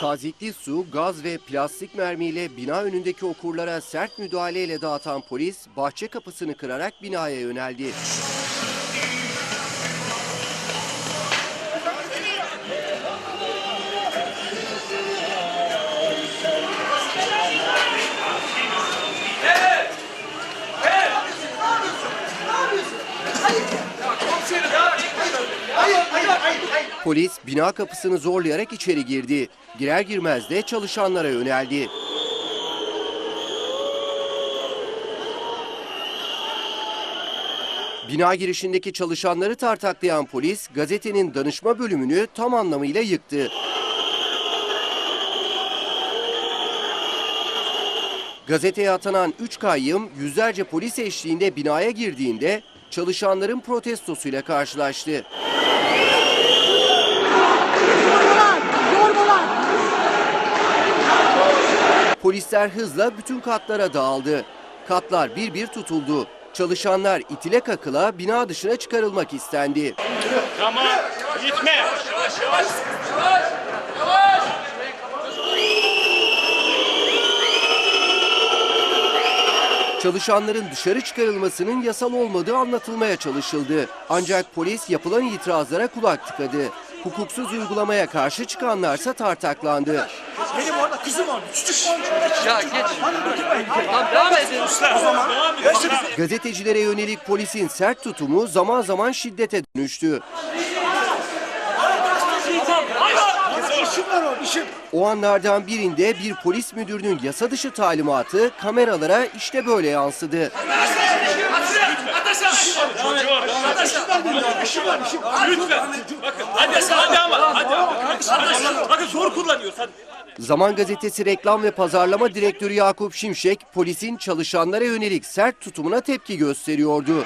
Tazikli su, gaz ve plastik mermiyle bina önündeki okurlara sert müdahaleyle dağıtan polis bahçe kapısını kırarak binaya yöneldi. Polis bina kapısını zorlayarak içeri girdi. Girer girmez de çalışanlara yöneldi. Bina girişindeki çalışanları tartaklayan polis gazetenin danışma bölümünü tam anlamıyla yıktı. Gazeteye atanan 3 kayyım yüzlerce polis eşliğinde binaya girdiğinde çalışanların protestosuyla karşılaştı. Polisler hızla bütün katlara dağıldı. Katlar bir bir tutuldu. Çalışanlar itile kakıla bina dışına çıkarılmak istendi. Tamam. Gitme. Çalışanların dışarı çıkarılmasının yasal olmadığı anlatılmaya çalışıldı. Ancak polis yapılan itirazlara kulak tıkadı. Hukuksuz uygulamaya karşı çıkanlarsa tartaklandı. Benim orada kızım var. Küçük. Ya geç. Tamam devam edin. Gazetecilere yönelik polisin sert tutumu zaman zaman şiddete dönüştü. İşim var o işim. O anlardan birinde bir polis müdürünün yasa dışı talimatı kameralara işte böyle yansıdı. Lütfen. Bakın hadi hadi ama hadi. Hadi. Bakın zor kullanıyoruz hadi. Zaman Gazetesi reklam ve pazarlama direktörü Yakup Şimşek polisin çalışanlara yönelik sert tutumuna tepki gösteriyordu.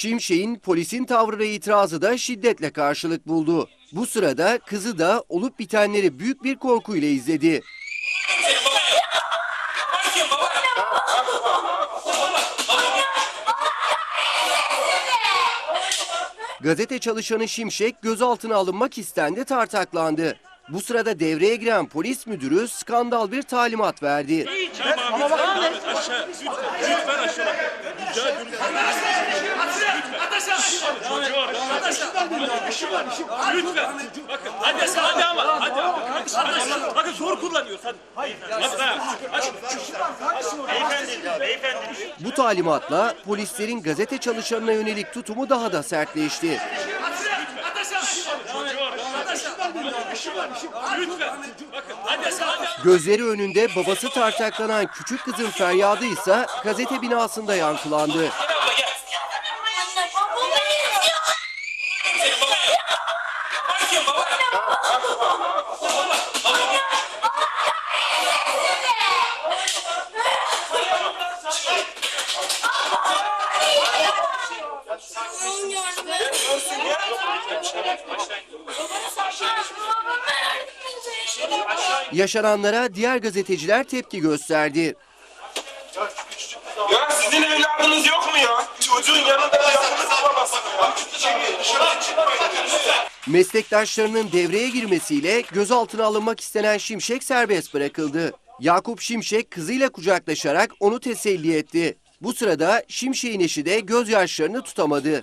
Şimşek'in polisin tavrına itirazı da şiddetle karşılık buldu. Bu sırada kızı da olup bitenleri büyük bir korkuyla izledi. Gazete çalışanı Şimşek gözaltına alınmak istendi tartaklandı. Bu sırada devreye giren polis müdürü skandal bir talimat verdi. Tamam. Ama aşağı. Lütfen aşağı. Rica ediyorum. Lütfen. Bakın hadi hadi ama hadi. Hadi. Bakın zor kullanıyoruz hadi. Beyefendi. Beyefendi. Bu talimatla polislerin gazete çalışanına yönelik tutumu daha da sertleşti. Gözleri önünde babası tartaklanan küçük kızın feryadı ise gazete binasında yankılandı. Yaşananlara diğer gazeteciler tepki gösterdi. Ya sizin evladınız yok mu ya? Çocuğun yanında yapınız babasını ya. Dışarı çıkmayın lütfen. Meslektaşlarının devreye girmesiyle gözaltına alınmak istenen Şimşek serbest bırakıldı. Yakup Şimşek kızıyla kucaklaşarak onu teselli etti. Bu sırada Şimşek'in eşi de gözyaşlarını tutamadı.